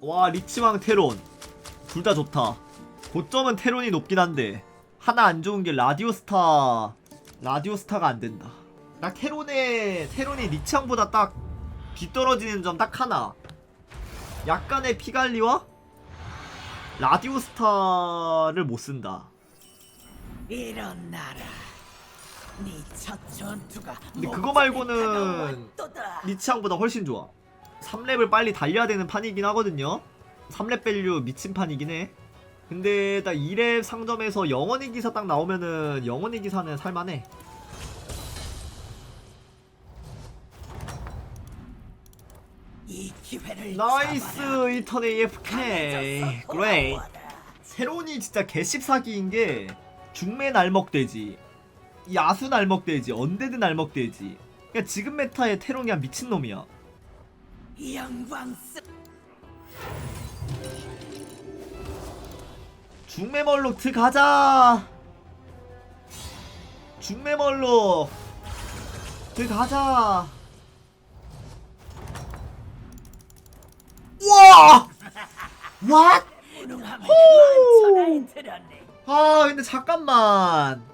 와 리치왕 테론. 둘 다 좋다. 고점은 테론이 높긴 한데 하나 안 좋은 게 라디오스타. 라디오스타가 안 된다. 딱 테론의 테론이 리치왕보다 딱 뒤떨어지는 점 딱 하나. 약간의 피갈리와 라디오스타를 못 쓴다. 이런 나라. 네첫 전투가 근데 그거 말고는 리치왕보다 훨씬 좋아 3렙을 빨리 달려야 되는 판이긴 하거든요. 3렙 밸류 미친 판이긴 해. 근데 딱 2렙 상점에서 영원의 기사 딱 나오면은 영원의 기사는 살만해. 나이스. 이턴 AFK 그레이 세론이 진짜 개씹사기인 게 중매 날먹돼지 야수 날먹돼지 언데드 날먹돼지. 그러니까 지금 메타의 테론이 한 미친놈이야 영광스 중매멀록 들어가자. 중매멀록 들어가자. 우와! 왓? 무능함을 호! 만천하에 들었네. 아 근데 잠깐만.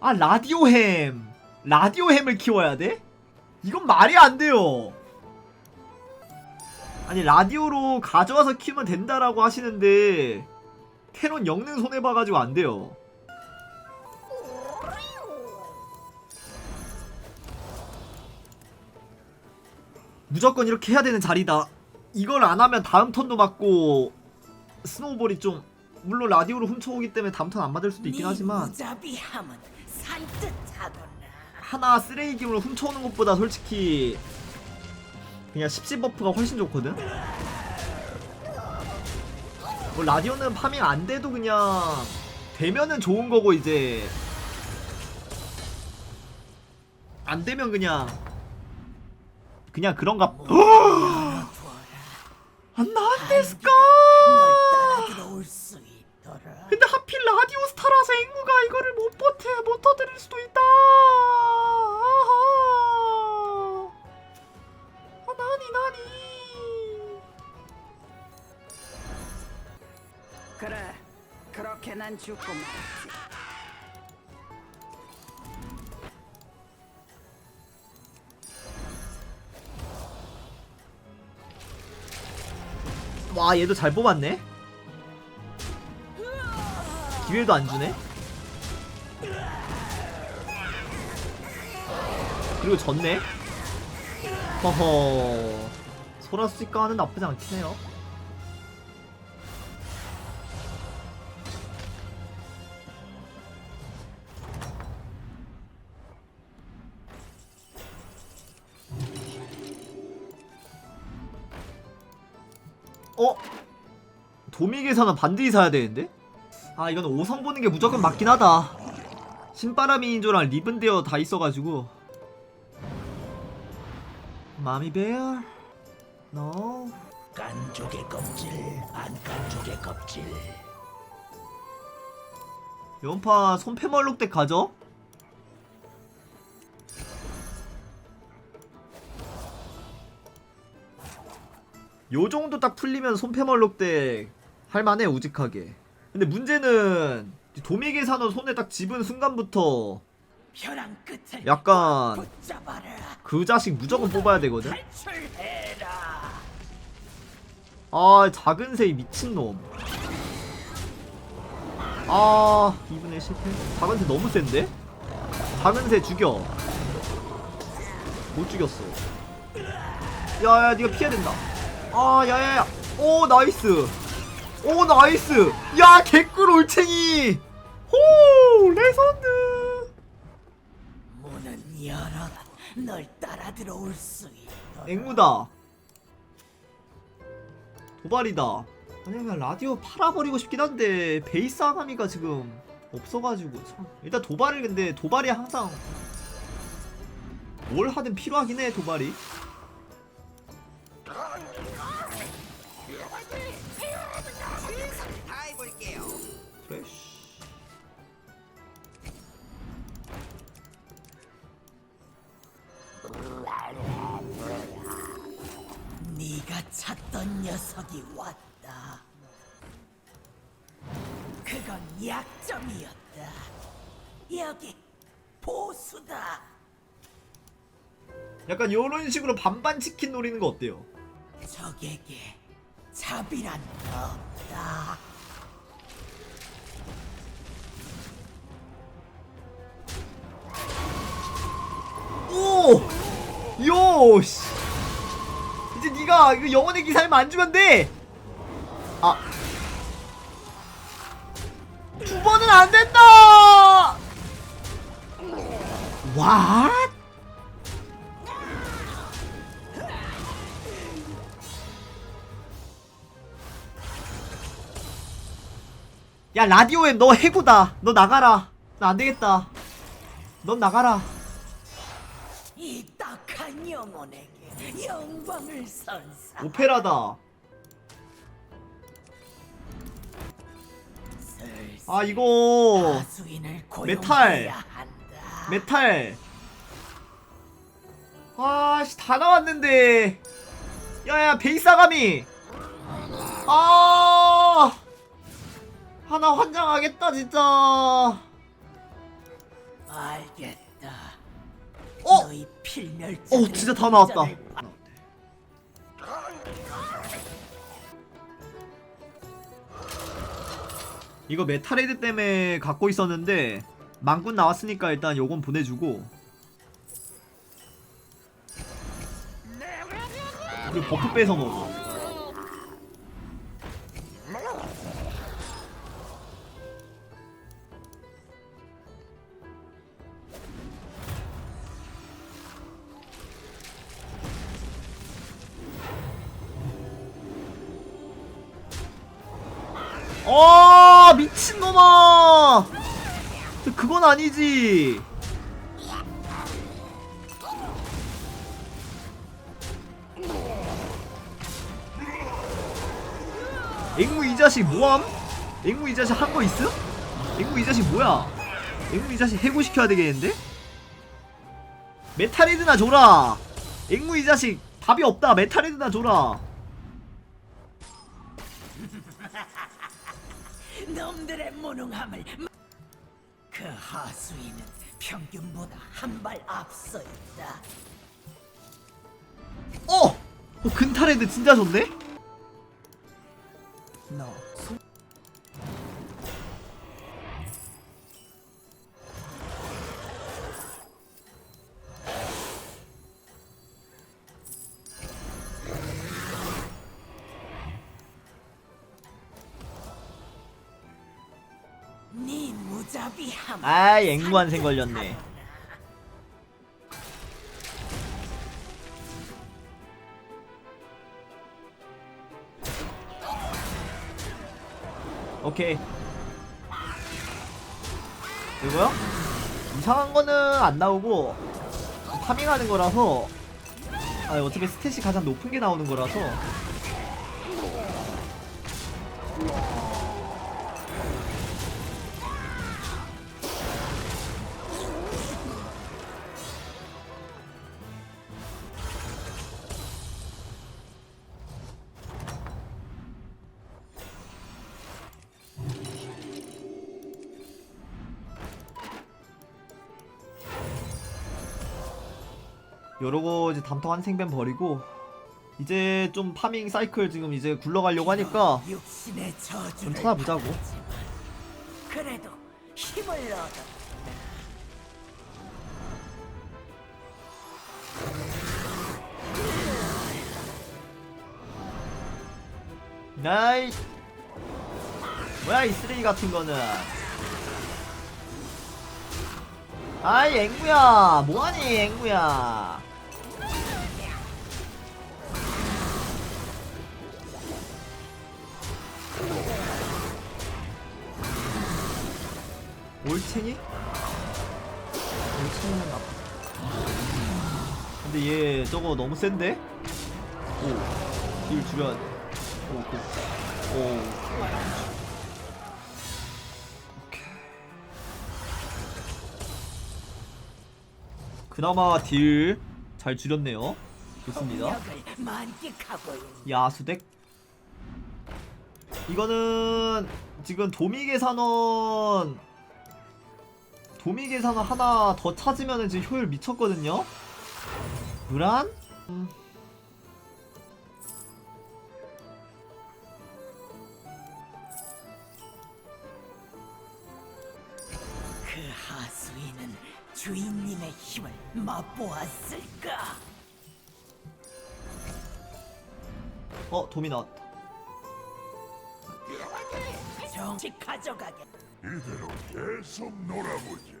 아 라디오햄. 라디오햄을 키워야 돼? 이건 말이 안 돼요 아니 라디오로 가져와서 키우면 된다라고 하시는데 캐논 영능 손해봐가지고 안 돼요. 무조건 이렇게 해야 되는 자리다. 이걸 안 하면 다음 턴도 맞고 스노우볼이 좀 물론 라디오로 훔쳐오기 때문에 다음 턴 안 맞을 수도 있긴 네 하지만 하나 쓰레기김으로 훔쳐오는 것보다 솔직히 그냥 10시 버프가 훨씬 좋거든? 뭐 라디오는 파밍 안 돼도 그냥 되면은 좋은 거고 이제 안 되면 그냥 그냥 그런가 수 있도록 근데 하필 라디오 스타라서 앵무가 이거를 못 버텨 못 터뜨릴 수도 있다. 그래 그렇게 난 죽고 말았지 와 얘도 잘 뽑았네. 기회도 안 주네. 그리고 졌네. 허허. 소라스티카는 나쁘지 않긴 해요. 어? 도미 계산은 반드시 사야 되는데? 아 이건 5성 보는 게 무조건 맞긴 하다 신바람이 인조랑 리븐데어 다 있어가지고 마미베어 노 깐족의 껍질 안 깐족의 껍질 연파 손패멀록 덱 가져? 요 정도 딱 풀리면 손패멀록 덱 할만해 우직하게. 근데 문제는 도미 계 산원 손에 딱 집은 순간부터 약간 그 자식 무조건 뽑아야 되거든? 아 작은 새이 미친놈. 아 2분의 실패? 작은 새 너무 센데? 작은 새 죽여. 못 죽였어. 야야 니가 피해야 된다 아 야야야. 오 나이스. 오 나이스. 야 개꿀 올챙이. 호 레전드. 문은 열어라 널 따라 들어올 수 있도록. 앵무다. 도발이다. 아니 그냥 라디오 팔아버리고 싶긴 한데 베이스 아가미가 지금 없어가지고 참. 일단 도발을 근데 도발이 항상 뭘 하든 필요하긴 해 도발이 찾던 녀석이 왔다. 그건 약점이었다. 여기 보수다. 약간 요런 식으로 반반 치킨 노리는 거 어때요? 적에게 자비란 없다. 오! 요! 씨. 이제 네가 이거 영혼의 기사님 안 주면 돼! 아. 두 번은 안 된다! 와! 야 라디오에 너 해고다 너 나가라 나 안 되겠다 넌 나가라 이 딱한 영혼에게 영광을 선사. 오페라다 아 이거 하수인을 메탈. 고용해야 한다. 메탈 아씨 다 나왔는데 야야 베이사가미 아 하나 환장하겠다 진짜 알겠다. 어? 너희 필멸자. 어 진짜 다 나왔다 이거 메탈헤드 때문에 갖고 있었는데 망군 나왔으니까 일단 요건 보내주고. 그리고 버프 빼서 먹어 어 아니지 앵무 이 자식 뭐함? 앵무 이 자식 한 거 있음? 앵무 이 자식 뭐야? 앵무 이 자식 해고시켜야 되겠는데? 메탈헤드나 줘라 앵무 이 자식 답이 없다 메탈헤드나 줘라 놈들의 무능함을 마- 그 하수인은 평균보다 한 발 앞서 있다. 어! 어 근탈헤드 진짜 좋네? 너네 아 앵무한생 걸렸네. 오케이. 이거요? 이상한 거는 안 나오고 파밍하는 거라서 아 어차피 스탯이 가장 높은 게 나오는 거라서 요러고 이제 담터 한생뱀 버리고 이제 좀 파밍 사이클 지금 이제 굴러가려고 하니까 좀 찾아보자고. 그래도 힘을 얻어. 나이 뭐야 이 쓰레기 같은 거는. 아이 앵무야. 뭐하니 앵무야 올챙이? 올챙이는 나빠 근데 얘 저거 너무 센데? 오, 딜 돼. 오, 그, 오. 오케이. 그나마 딜 잘 줄였네요. 좋습니다. 야수덱 이거는 지금 도미 계 산원 도미 계산원 하나 더 찾으면은 지금 효율 미쳤거든요. 음. 그 하수인은 주인님의 힘을 맛보았을까? 어 도미 나왔다. 정식 가져가게. 이대로 계속 놀아보자.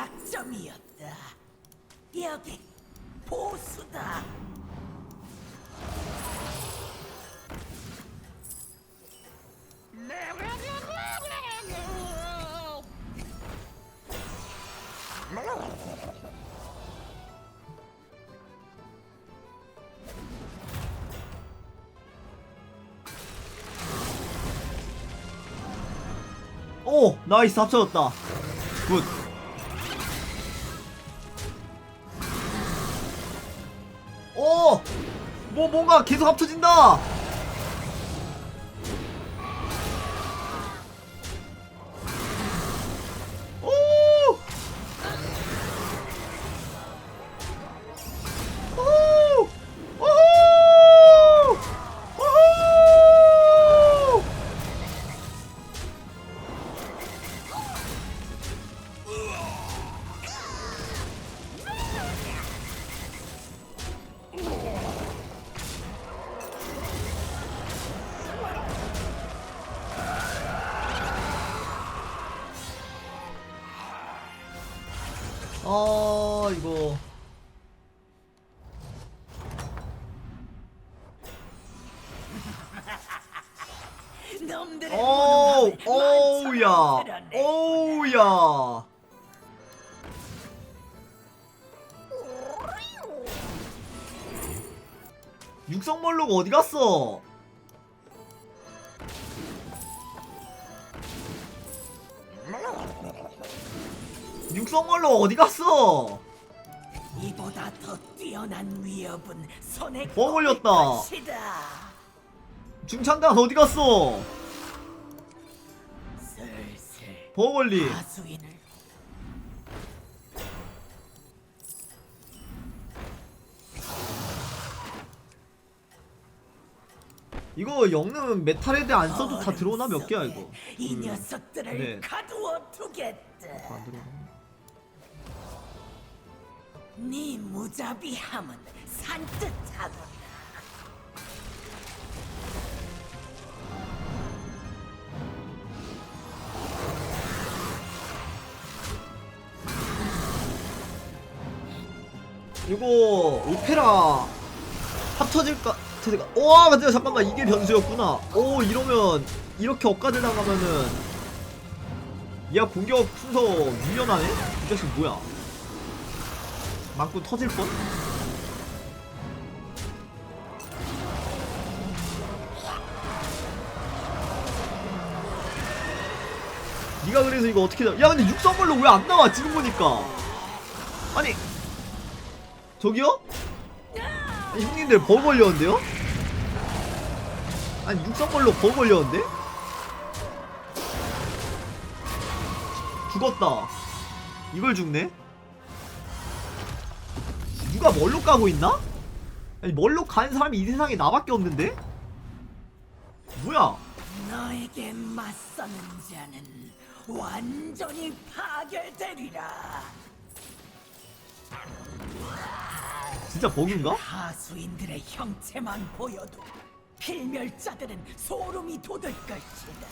약점이었다. 여기 보수다. 오 나이스 합쳐졌다. 굿. 뭐 뭔가 계속 합쳐진다. 어 이거 오 오우야. 오우야 육성멀로가 어디 갔어? 육성멀로 어디 갔어? 더 뛰어난 위협은 손에 뭐 걸렸다. 꼽을 것이다. 중창단 어디 갔어? 슬슬 버걸리 하수인을 이거 영능 메탈헤드 안 써도 다 들어오나 몇 개야 이거? 이 음. 녀석들을 네. 가두어 두겠다. 안 들어오나? 네 무자비함은 산뜻하다. 이거 오페라 합쳐질까? 합쳐질까? 와 맞아 잠깐만 이게 변수였구나. 오 이러면 이렇게 엇가들 나가면은 얘가 공격 순서 유연하네? 이 자식 뭐야? 맞고 터질 뻔? 네가 그래서 이거 어떻게 나? 야 근데 육성벌로 왜 안 나와 지금 보니까? 아니 저기요? 아니, 형님들 버그 걸렸는데요? 아니 육성벌로 버그 걸렸는데? 죽었다 이걸 죽네? 누가 멀로 까고 있나? 아니 멀로 간 사람이 이 세상에 나밖에 없는데? 뭐야 너에게 맞서는 자는 완전히 파괴되리라. 진짜 버그인가? 하수인들의 형체만 보여도 필멸자들은 소름이 돋을 것이다.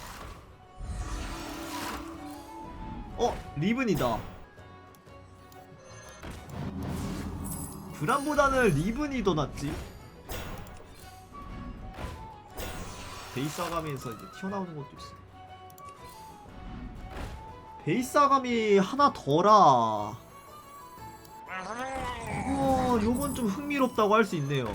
어 리븐이다 브란보다는 리븐이 더 낫지 베이스 아감에서 이제 튀어나오는 것도 있어 베이스 아감이 하나 더라 요건 좀 흥미롭다고 할 수 있네요.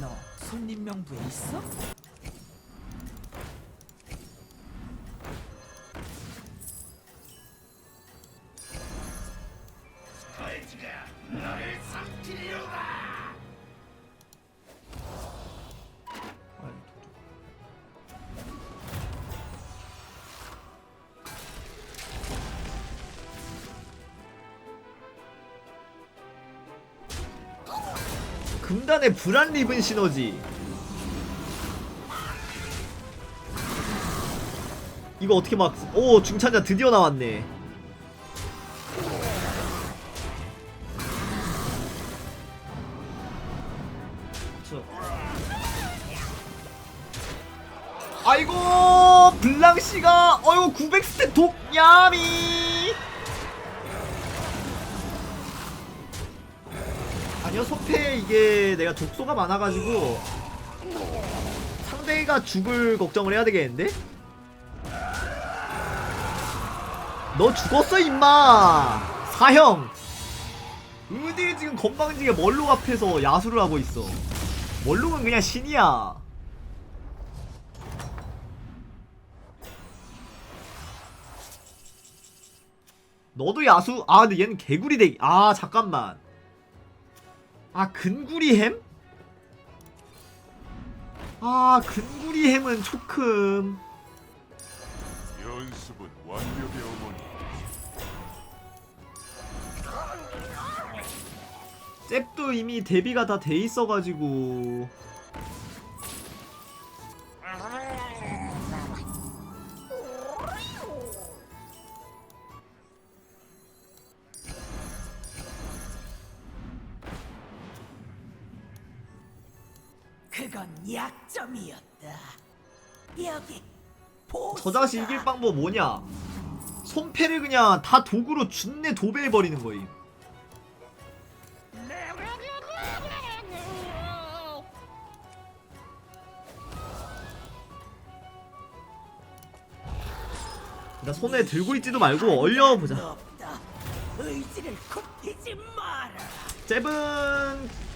너 손님 명부에 있어? 금단의 불안 리븐 시너지. 이거 어떻게 막, 오, 중찬자 드디어 나왔네. 저. 아이고, 블랑씨가, 어이구, 900스택 독야미! 소패 이게 내가 독소가 많아가지고 상대가 죽을 걱정을 해야 되겠는데? 너 죽었어 임마! 사형! 어디 지금 건방지게 멀록 앞에서 야수를 하고 있어. 멀록은 그냥 신이야. 너도 야수? 아 근데 얘는 개구리 대기. 아 잠깐만 아 근구리 햄? 아 근구리 햄은 초큼 연습은 완벽의 어머니. 잽도 이미 데뷔가 다 돼 있어가지고 약점이었다. 여기. 저 자식 이길 방법 뭐냐 손패를 그냥 다 도구로 준내 도배해 버리는 거임 나 손에 들고 있지도 말고 얼려 보자 굽히지 마라. 잽은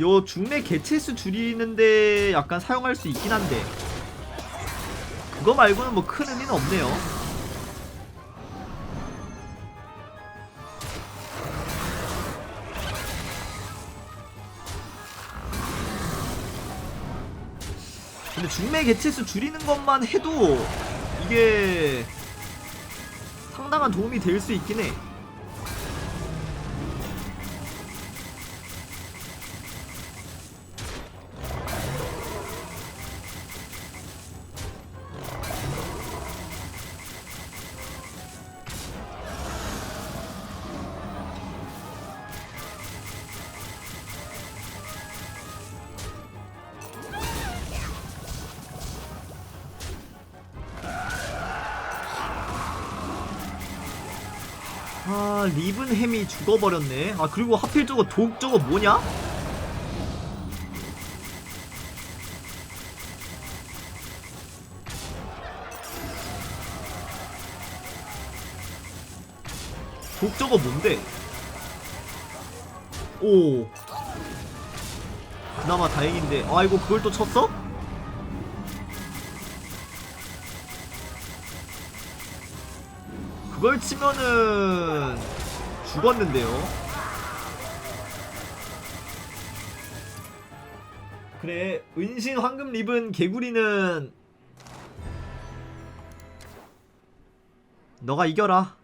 요 중매 개체수 줄이는데 약간 사용할 수 있긴 한데. 그거 말고는 뭐 큰 의미는 없네요. 근데 중매 개체수 줄이는 것만 해도 이게 상당한 도움이 될 수 있긴 해 아 리븐 햄이 죽어버렸네 아 그리고 하필 저거 독 저거 뭐냐? 독 저거 뭔데? 오 그나마 다행인데 아이고 그걸 또 쳤어? 그걸 치면은 죽었는데요. 그래 은신 황금 립은 개구리는 너가 이겨라.